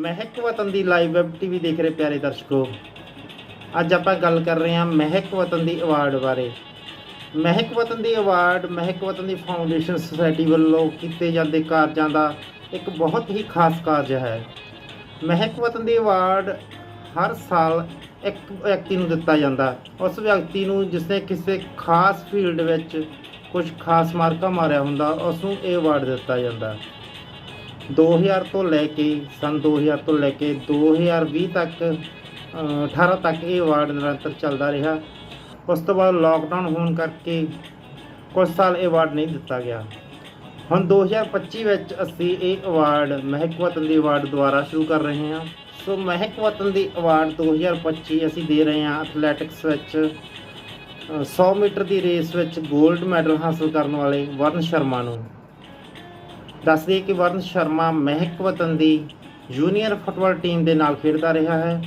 ਮਹਿਕ ਵਤਨ ਦੀ live web TV ਦੇਖ ਰਹੇ ਪਿਆਰੇ ਦਰਸ਼ਕੋ। ਅੱਜ ਆਪਾਂ ਗੱਲ ਕਰ ਰਹੇ ਹਾਂ ਮਹਿਕ ਵਤਨ ਦੀ ਅਵਾਰਡ ਬਾਰੇ। ਮਹਿਕ ਵਤਨ ਦੀ ਅਵਾਰਡ ਮਹਿਕ ਵਤਨ ਦੀ ਫਾਊਂਡੇਸ਼ਨ ਸੁਸਾਇਟੀ ਵੱਲੋਂ ਕੀਤੇ ਜਾਂਦੇ ਕਾਰਜਾਂ ਦਾ ਇੱਕ ਬਹੁਤ ਹੀ ਖਾਸ ਕਾਰਜ ਹੈ। ਮਹਿਕ ਵਤਨ ਦੀ ਅਵਾਰਡ ਹਰ ਸਾਲ ਇੱਕ ਵਿਅਕਤੀ ਨੂੰ ਦਿੱਤਾ ਜਾਂਦਾ। ਉਸ ਵਿਅਕਤੀ ਨੂੰ ਜਿਸਨੇ ਕਿਸੇ ਖਾਸ ਫੀਲਡ ਵਿੱਚ ਕੁਝ ਖਾਸ ਮਾਰਕਾ ਮਾਰਿਆ ਹੁੰਦਾ ਉਸ ਨੂੰ ਇਹ ਅਵਾਰਡ ਦਿੱਤਾ ਜਾਂਦਾ। 2000 ਤੋਂ ਲੈ ਕੇ ਸਨ 2000 ਤੋਂ ਲੈ ਕੇ 2020 ਤੱਕ ਅ, 18 ਤੱਕ ਇਹ ਅਵਾਰਡ ਨਿਰੰਤਰ ਚੱਲਦਾ ਰਿਹਾ। ਉਸ ਤੋਂ ਬਾਅਦ ਲਾਕਡਾਊਨ ਹੋਣ ਕਰਕੇ ਕੁਝ ਸਾਲ ਇਹ ਅਵਾਰਡ ਨਹੀਂ ਦਿੱਤਾ ਗਿਆ। ਹੁਣ 2025 ਵਿੱਚ ਅਸੀਂ ਇਹ ਅਵਾਰਡ ਮਹਿਕ ਵਤਨ ਦੀ ਅਵਾਰਡ ਦੁਆਰਾ ਸ਼ੁਰੂ ਕਰ ਰਹੇ ਹਾਂ। ਸੋ ਮਹਿਕ ਵਤਨ ਦੀ ਅਵਾਰਡ 2025 ਅਸੀਂ ਦੇ ਰਹੇ ਹਾਂ ਐਥਲੈਟਿਕਸ ਵਿੱਚ। ਅ, 100 ਮੀਟਰ ਦੀ ਰੇਸ ਵਿੱਚ 골ਡ ਮੈਡਲ ਹਾਸਲ ਕਰਨ ਵਾਲੇ ਵਰਨ ਸ਼ਰਮਾ ਨੂੰ। ਦੱਸ ਕਿ ਵਰਨ ਸ਼ਰਮਾ ਮਹਿਕ ਵਤਨ ਦੀ ਜੂਨੀਅਰ ਫੁੱਟਬਾਲ ਟੀਮ ਦੇ ਨਾਲ ਖੇਡਦਾ ਰਿਹਾ ਹੈ।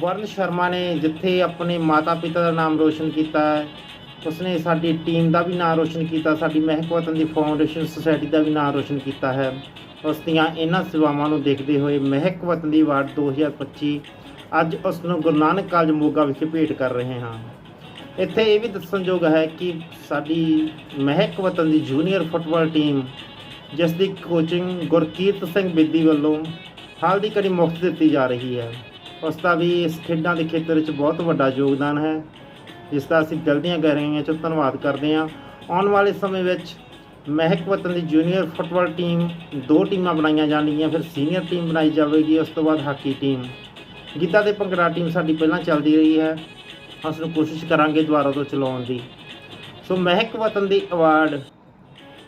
ਵਰਨ ਸ਼ਰਮਾ ਨੇ ਜਿੱਥੇ ਆਪਣੇ ਮਾਤਾ-ਪਿਤਾ ਦਾ ਨਾਮ ਰੋਸ਼ਨ ਕੀਤਾ ਹੈ, ਉਸਨੇ ਸਾਡੀ ਟੀਮ ਦਾ ਵੀ ਨਾਮ ਰੋਸ਼ਨ ਕੀਤਾ, ਸਾਡੀ ਮਹਿਕ ਵਤਨ ਦੀ ਫਾਊਂਡੇਸ਼ਨ ਸੁਸਾਇਟੀ ਦਾ ਵੀ ਨਾਮ ਰੋਸ਼ਨ ਕੀਤਾ ਹੈ। ਉਸ ਦੀਆਂ ਇਹਨਾਂ ਸੇਵਾਵਾਂ ਨੂੰ ਦੇਖਦੇ ਹੋਏ ਮਹਿਕ ਵਤਨ ਦੀ ਅਵਾਰਡ 2025 ਅੱਜ ਉਸ ਨੂੰ ਗੁਰੂ ਨਾਨਕ ਕਾਲਜ ਮੋਗਾ ਵਿਖੇ ਭੇਟ ਕਰ ਰਹੇ ਹਾਂ। ਇੱਥੇ ਇਹ ਵੀ ਦੱਸਣਯੋਗ ਹੈ ਕਿ ਸਾਡੀ ਮਹਿਕ ਵਤਨ ਦੀ ਜੂਨੀਅਰ ਫੁੱਟਬਾਲ ਟੀਮ ਜਿਸ ਦੀ ਕੋਚਿੰਗ ਗੁਰਕੀਰਤ ਸਿੰਘ ਬੇਦੀ ਵੱਲੋਂ ਹਾਲ ਦੀ ਘੜੀ ਮੁਫਤ ਦਿੱਤੀ ਜਾ ਰਹੀ ਹੈ। ਉਸ ਦਾ ਵੀ ਇਸ ਖੇਡਾਂ ਦੇ ਖੇਤਰ ਵਿੱਚ ਬਹੁਤ ਵੱਡਾ ਯੋਗਦਾਨ ਹੈ। ਜਿਸ ਦਾ ਅਸੀਂ ਦਿਲ ਦੀਆਂ ਗਹਿਰਾਈਆਂ 'ਚੋਂ ਧੰਨਵਾਦ ਕਰਦੇ ਹਾਂ। ਆਉਣ ਵਾਲੇ ਸਮੇਂ ਵਿੱਚ ਮਹਿਕ ਵਤਨ ਦੀ ਜੂਨੀਅਰ ਫੁੱਟਬਾਲ ਟੀਮ ਦੋ ਟੀਮਾਂ ਬਣਾਈਆਂ ਜਾਣਗੀਆਂ, ਫਿਰ ਸੀਨੀਅਰ ਟੀਮ ਬਣਾਈ ਜਾਵੇਗੀ, ਉਸ ਤੋਂ ਬਾਅਦ ਹਾਕੀ ਟੀਮ ਗਿੱਧਾ ਤੇ ਭੰਗੜਾ ਟੀਮ ਸਾਡੀ ਪਹਿਲਾਂ ਚੱਲਦੀ ਰਹੀ ਹੈ। ਅਸੀਂ ਨੂੰ ਕੋਸ਼ਿਸ਼ ਕਰਾਂਗੇ ਦੁਬਾਰਾ ਤੋਂ ਚਲਾਉਣ ਦੀ। ਸੋ ਮਹਿਕ ਵਤਨ ਦੀ ਅਵਾਰਡ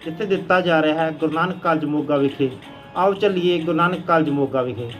ਜਿੱਥੇ ਦਿੱਤਾ ਜਾ ਰਿਹਾ ਹੈ ਗੁਰੂ ਨਾਨਕ ਕਾਲਜ ਮੋਗਾ ਵਿਖੇ। ਆਓ ਚੱਲੀਏ ਗੁਰੂ ਨਾਨਕ ਕਾਲਜ ਮੋਗਾ ਵਿਖੇ।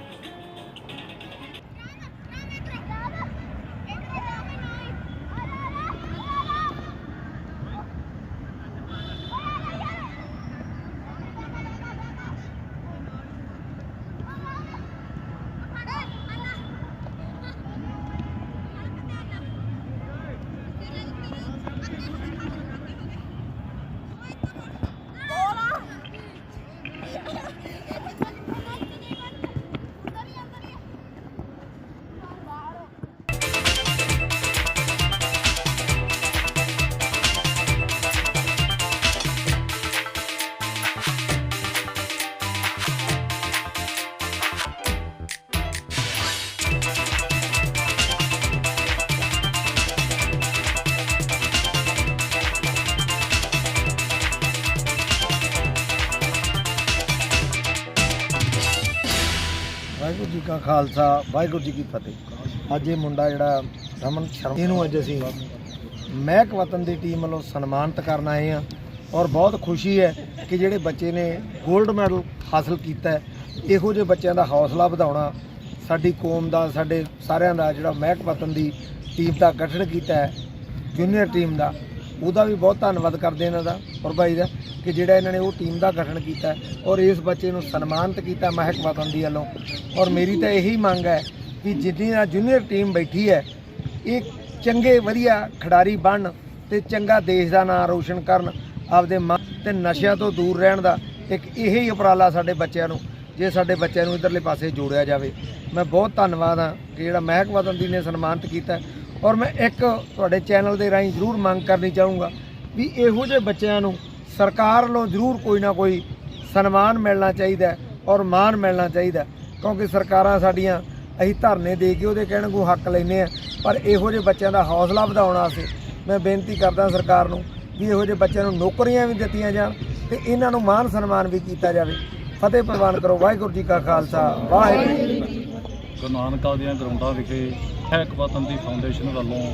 ਵਾਹਿਗੁਰੂ ਜੀ ਕਾ ਖਾਲਸਾ, ਵਾਹਿਗੁਰੂ ਜੀ ਕੀ ਫਤਿਹ। ਅੱਜ ਇਹ ਮੁੰਡਾ ਜਿਹੜਾ ਰਮਨ ਸ਼ਰਮਾ ਇਹਨੂੰ ਅੱਜ ਅਸੀਂ ਮਹਿਕ ਵਤਨ ਦੀ ਟੀਮ ਵੱਲੋਂ ਸਨਮਾਨਿਤ ਕਰਨ ਆਏ ਆ ਔਰ ਬਹੁਤ ਖੁਸ਼ੀ ਹੈ ਕਿ ਜਿਹੜੇ ਬੱਚੇ ਨੇ 골ਡ ਮੈਡਲ ਹਾਸਲ ਕੀਤਾ ਇਹੋ ਜਿਹੇ ਬੱਚਿਆਂ ਦਾ ਹੌਸਲਾ ਵਧਾਉਣਾ ਸਾਡੀ ਕੌਮ ਦਾ, ਸਾਡੇ ਸਾਰਿਆਂ ਦਾ ਜਿਹੜਾ ਮਹਿਕ ਵਤਨ ਦੀ ਟੀਮ ਦਾ ਗਠਨ ਕੀਤਾ ਹੈ ਜੂਨੀਅਰ ਟੀਮ ਦਾ। ਉਹਦਾ ਵੀ ਬਹੁਤ ਧੰਨਵਾਦ ਕਰਦੇ ਇਹਨਾਂ ਦਾ, ਔਰ ਭਾਈ ਦਾ, ਕਿ ਜਿਹੜਾ ਇਹਨਾਂ ਨੇ ਉਹ ਟੀਮ ਦਾ ਗਠਨ ਕੀਤਾ ਔਰ ਇਸ ਬੱਚੇ ਨੂੰ ਸਨਮਾਨਿਤ ਕੀਤਾ ਮਹਿਕ ਵਤਨ ਦੀ ਵੱਲੋਂ। ਔਰ ਮੇਰੀ ਤਾਂ ਇਹੀ ਮੰਗ ਹੈ ਕਿ ਜਿੰਨੀ ਆ ਜੂਨੀਅਰ ਟੀਮ ਬੈਠੀ ਹੈ ਇਹ ਚੰਗੇ ਵਧੀਆ ਖਿਡਾਰੀ ਬਣਨ ਤੇ ਚੰਗਾ ਦੇਸ਼ ਦਾ ਨਾਮ ਰੋਸ਼ਨ ਕਰਨ, ਆਪਦੇ ਮਨ ਤੇ ਨਸ਼ਿਆਂ ਤੋਂ ਦੂਰ ਰਹਿਣ ਦਾ ਇੱਕ ਇਹ ਹੀ ਉਪਰਾਲਾ ਸਾਡੇ ਬੱਚਿਆਂ ਨੂੰ, ਜੇ ਸਾਡੇ ਬੱਚਿਆਂ ਨੂੰ ਇਧਰਲੇ ਪਾਸੇ ਜੋੜਿਆ ਜਾਵੇ। ਮੈਂ ਬਹੁਤ ਧੰਨਵਾਦ ਹਾਂ ਕਿ ਜਿਹੜਾ ਮਹਿਕ ਵਤਨ ਦੀ ਨੇ ਸਨਮਾਨਿਤ ਕੀਤਾ ਔਰ ਮੈਂ ਇੱਕ ਤੁਹਾਡੇ ਚੈਨਲ ਦੇ ਰਾਹੀਂ ਜ਼ਰੂਰ ਮੰਗ ਕਰਨੀ ਚਾਹੂੰਗਾ ਵੀ ਇਹੋ ਜਿਹੇ ਬੱਚਿਆਂ ਨੂੰ ਸਰਕਾਰ ਵੱਲੋਂ ਜ਼ਰੂਰ ਕੋਈ ਨਾ ਕੋਈ ਸਨਮਾਨ ਮਿਲਣਾ ਚਾਹੀਦਾ ਔਰ ਮਾਣ ਮਿਲਣਾ ਚਾਹੀਦਾ ਕਿਉਂਕਿ ਸਰਕਾਰਾਂ ਸਾਡੀਆਂ ਅਸੀਂ ਧਰਨੇ ਦੇ ਕੇ ਉਹਦੇ ਕਹਿਣ ਨੂੰ ਹੱਕ ਲੈਨੇ ਆ ਪਰ ਇਹੋ ਜਿਹੇ ਬੱਚਿਆਂ ਦਾ ਹੌਸਲਾ ਵਧਾਉਣ ਵਾਸਤੇ ਮੈਂ ਬੇਨਤੀ ਕਰਦਾ ਸਰਕਾਰ ਨੂੰ ਵੀ ਇਹੋ ਜਿਹੇ ਬੱਚਿਆਂ ਨੂੰ ਨੌਕਰੀਆਂ ਵੀ ਦਿੱਤੀਆਂ ਜਾਣ ਤੇ ਇਹਨਾਂ ਨੂੰ ਮਾਣ ਸਨਮਾਨ ਵੀ ਕੀਤਾ ਜਾਵੇ। ਫਤਿਹ ਪ੍ਰਵਾਨ ਕਰੋ, ਵਾਹਿਗੁਰੂ ਜੀ ਕਾ ਖਾਲਸਾ, ਵਾਹਿਗੁਰੂ ਜੀ ਕੀ ਫਤਿਹ। ਗੁਰੂ ਨਾਨਕ ਦੀਆਂ ਗਰਾਊਂਡਾਂ ਵਿਖੇ ਹੈਕ ਵਤਨ ਦੀ ਫਾਊਂਡੇਸ਼ਨ ਵੱਲੋਂ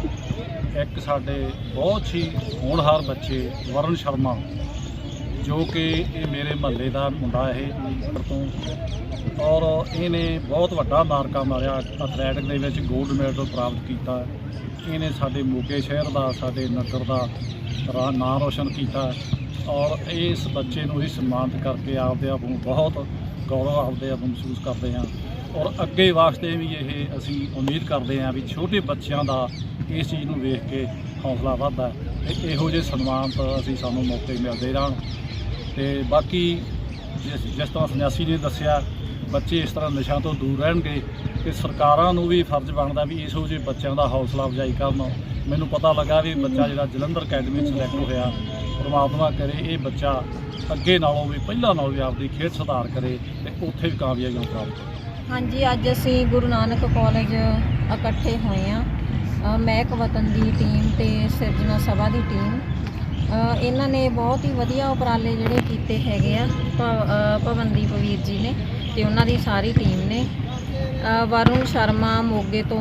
ਇੱਕ ਸਾਡੇ ਬਹੁਤ ਹੀ ਹੋਣਹਾਰ ਬੱਚੇ ਵਰਨ ਸ਼ਰਮਾ, ਜੋ ਕਿ ਇਹ ਮੇਰੇ ਮਹੱਲੇ ਦਾ ਮੁੰਡਾ ਇਹ ਤੋਂ, ਔਰ ਇਹਨੇ ਬਹੁਤ ਵੱਡਾ ਮਾਰਕਾ ਮਾਰਿਆ ਐਥਲੈਟਿਕ ਦੇ ਵਿੱਚ 골ਡ ਮੈਡਲ ਪ੍ਰਾਪਤ ਕੀਤਾ, ਇਹਨੇ ਸਾਡੇ ਮੋਗੇ ਸ਼ਹਿਰ ਦਾ, ਸਾਡੇ ਨਗਰ ਦਾ ਰਾ- ਨਾਂ ਰੋਸ਼ਨ ਕੀਤਾ, ਔਰ ਇਸ ਬੱਚੇ ਨੂੰ ਹੀ ਸਨਮਾਨਿਤ ਕਰਕੇ ਆਪਦੇ ਆਪ ਨੂੰ ਬਹੁਤ ਗੌਰਵ, ਆਪਦੇ ਆਪ ਨੂੰ ਮਹਿਸੂਸ ਕਰਦੇ ਹਾਂ। ਔਰ ਅੱਗੇ ਵਾਸਤੇ ਵੀ ਇਹ ਅਸੀਂ ਉਮੀਦ ਕਰਦੇ ਹਾਂ ਵੀ ਛੋਟੇ ਬੱਚਿਆਂ ਦਾ ਇਸ ਚੀਜ਼ ਨੂੰ ਵੇਖ ਕੇ ਹੌਸਲਾ ਵੱਧਦਾ ਹੈ ਤੇ ਇਹੋ ਜਿਹੇ ਸਨਮਾਨ ਤਾਂ ਅਸੀਂ ਸਾਨੂੰ ਮੌਕੇ ਮਿਲਦੇ ਰਹਿਣ। ਤੇ ਬਾਕੀ ਜਿਸ ਜਿਸ ਤਰ੍ਹਾਂ ਸੰਨਿਆਸੀ ਨੇ ਦੱਸਿਆ, ਬੱਚੇ ਇਸ ਤਰ੍ਹਾਂ ਨਸ਼ਿਆਂ ਤੋਂ ਦੂਰ ਰਹਿਣਗੇ ਤੇ ਸਰਕਾਰਾਂ ਨੂੰ ਵੀ ਫਰਜ਼ ਬਣਦਾ ਵੀ ਇਹੋ ਜਿਹੇ ਬੱਚਿਆਂ ਦਾ ਹੌਸਲਾ ਅਫਜ਼ਾਈ ਕਰਨ। ਮੈਨੂੰ ਪਤਾ ਲੱਗਾ ਵੀ ਬੱਚਾ ਜਿਹੜਾ ਜਲੰਧਰ ਅਕੈਡਮੀ 'ਚ ਸਿਲੈਕਟ ਹੋਇਆ, ਪਰਮਾਤਮਾ ਕਰੇ ਇਹ ਬੱਚਾ ਅੱਗੇ ਨਾਲੋਂ ਵੀ, ਪਹਿਲਾਂ ਨਾਲੋਂ ਵੀ ਆਪਦੀ ਖੇਡ ਸੁਧਾਰ ਕਰੇ ਤੇ ਉੱਥੇ ਵੀ ਕਾਮਯਾਬੀ ਪ੍ਰਾਪਤ ਕਰੇ ਹਾਂਜੀ, ਅੱਜ ਅਸੀਂ ਗੁਰੂ ਨਾਨਕ ਕਾਲਜ ਇਕੱਠੇ ਹੋਏ ਆ ਮਹਿਕ ਵਤਨ ਦੀ ਟੀਮ ਤੇ ਸਿਰਜਣਾ ਸਭਾ ਦੀ ਟੀਮ ਇਹਨਾਂ ਨੇ ਬਹੁਤ ਹੀ ਵਧੀਆ ਉਪਰਾਲੇ ਜਿਹੜੇ ਕੀਤੇ ਹੈਗੇ ਆ ਭ- ਭਵਨਦੀਪ ਵੀਰ ਜੀ ਨੇ ਤੇ ਉਹਨਾਂ ਦੀ ਸਾਰੀ ਟੀਮ ਨੇ। ਵਰੁਣ ਸ਼ਰਮਾ ਮੋਗੇ ਤੋਂ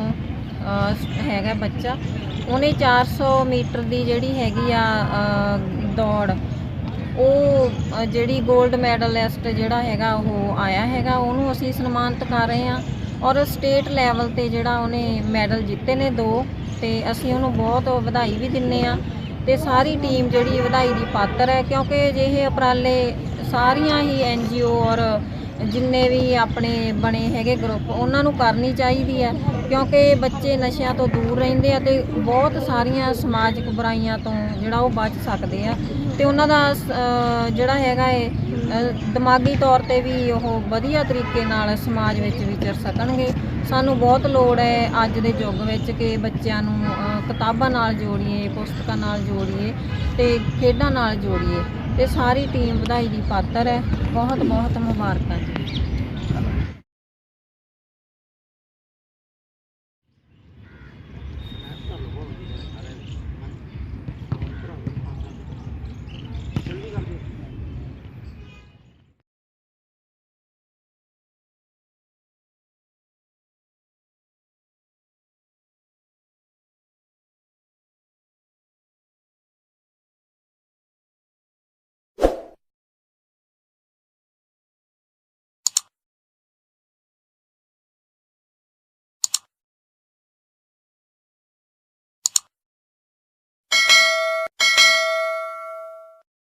ਹੈਗਾ ਬੱਚਾ। ਉਹਨੇ 400 ਮੀਟਰ ਦੀ ਜਿਹੜੀ ਹੈਗੀ ਆ ਦੌੜ ਉਹ ਜਿਹੜੀ 골ਡ ਮੈਡਲਿਸਟ ਜਿਹੜਾ ਹੈਗਾ, ਉਹ ਆਇਆ ਹੈਗਾ। ਉਹਨੂੰ ਅਸੀਂ ਸਨਮਾਨਿਤ ਕਰ ਰਹੇ ਹਾਂ ਔਰ ਸਟੇਟ ਲੈਵਲ ਤੇ ਜਿਹੜਾ ਉਹਨੇ ਮੈਡਲ ਜਿੱਤੇ ਨੇ ਦੋ, ਤੇ ਅਸੀਂ ਉਹਨੂੰ ਬਹੁਤ ਵਧਾਈ ਵੀ ਦਿੰਨੇ ਆ ਤੇ ਸਾਰੀ ਟੀਮ ਜਿਹੜੀ ਵਧਾਈ ਦੀ ਪਾਤਰ ਹੈ, ਕਿਉਂਕਿ ਅਜਿਹੇ ਉਪਰਾਲੇ ਸਾਰੀਆਂ ਹੀ ਐਨਜੀਓ ਔਰ ਜਿੰਨੇ ਵੀ ਆਪਣੇ ਬਣੇ ਹੈਗੇ ਗਰੁੱਪ ਉਹਨਾਂ ਨੂੰ ਕਰਨੀ ਚਾਹੀਦੀ ਹੈ, ਕਿਉਂਕਿ ਬੱਚੇ ਨਸ਼ਿਆਂ ਤੋਂ ਦੂਰ ਰਹਿੰਦੇ ਆ ਤੇ ਬਹੁਤ ਸਾਰੀਆਂ ਸਮਾਜਿਕ ਬੁਰਾਈਆਂ ਤੋਂ ਜਿਹੜਾ ਉਹ ਬਚ ਸਕਦੇ ਆ। ਤੇ ਉਹਨਾਂ ਦਾ ਅ, ਜਿਹੜਾ ਹੈਗਾ ਏ ਅ, ਦਿਮਾਗੀ ਤੌਰ ਤੇ ਵੀ ਉਹ ਵਧੀਆ ਤਰੀਕੇ ਨਾਲ ਸਮਾਜ ਵਿੱਚ ਵਿਚਰ ਸਕਣਗੇ। ਸਾਨੂੰ ਬਹੁਤ ਲੋੜ ਹੈ ਅੱਜ ਦੇ ਯੁੱਗ ਵਿੱਚ ਕਿ ਬੱਚਿਆਂ ਨੂੰ ਅ, ਕਿਤਾਬਾਂ ਨਾਲ ਜੋੜੀਏ ਪੁਸਤਕਾਂ ਨਾਲ ਜੋੜੀਏ ਤੇ ਖੇਡਾਂ ਨਾਲ ਜੋੜੀਏ। ਤੇ ਸਾਰੀ ਟੀਮ ਵਧਾਈ ਦੀ ਪਾਤਰ ਹੈ ਬਹੁਤ ਬਹੁਤ ਮੁਬਾਰਕਾਂ ਜੀ।